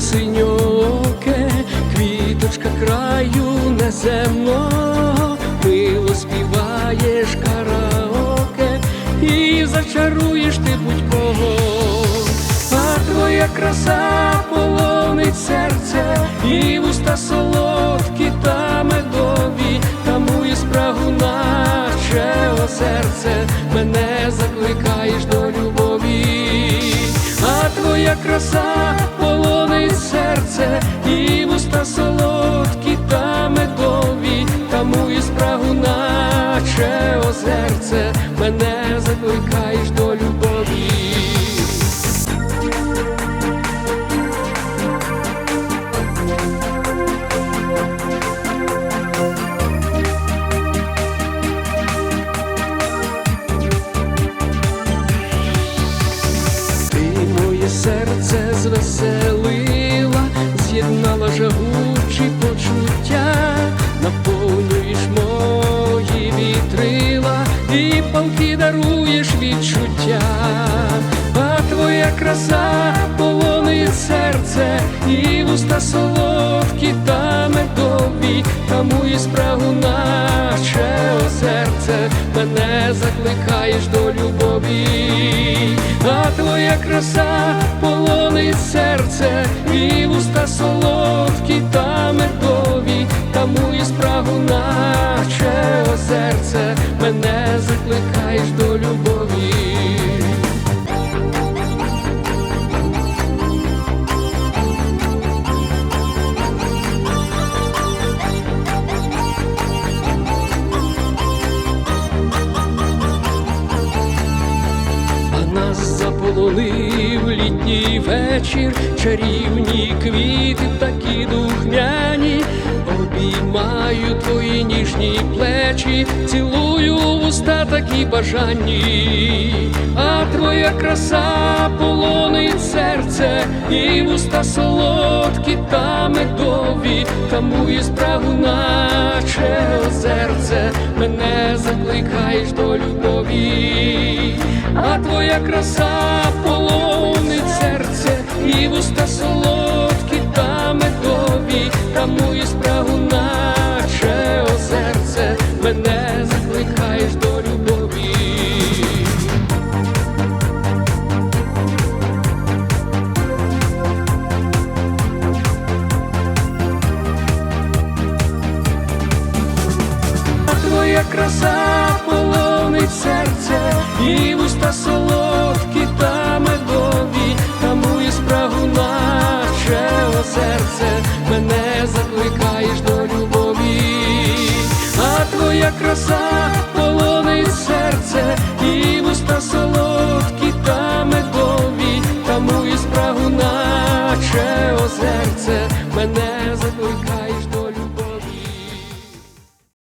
синьоке, квіточка краю неземного, мило співаєш караоке і зачаруєш ти будь-кого, а твоя краса полонить серце, і вуста солодкі та медові, тамує спрагу, наче о серце, мене закликаєш до любові, а твоя краса серце, і вуста солодкі та медові, тамує спрагу, наче озерце, мене закликаєш до любові. Серце звеселила, почуття, наповнюєш мої вітрила і палки даруєш відчуття, а твоя краса полонить серце, і вуста солодкі та медові, тамує спрагу, наче о серце, мене закликаєш до любові, а твоя краса полонить серце, і вуста солодкі та літній вечір, чарівні квіти такі духмяні, обіймаю твої ніжні плечі, цілую уста такі бажанні, а твоя краса полонить серце, і вуста солодкі та медові, тамує спрагу, наче озерце, мене закликаєш до любові, а твоя краса і вуста солодкі та медові, тамує спрагу, наче озерце, мене закликаєш до любові. А твоя краса полонить серце, і вуста солодкі серце, мене закликаєш до любові, а твоя краса полонить серце, і вуста солодкі та медові, тамує спрагу, наче озерце мене.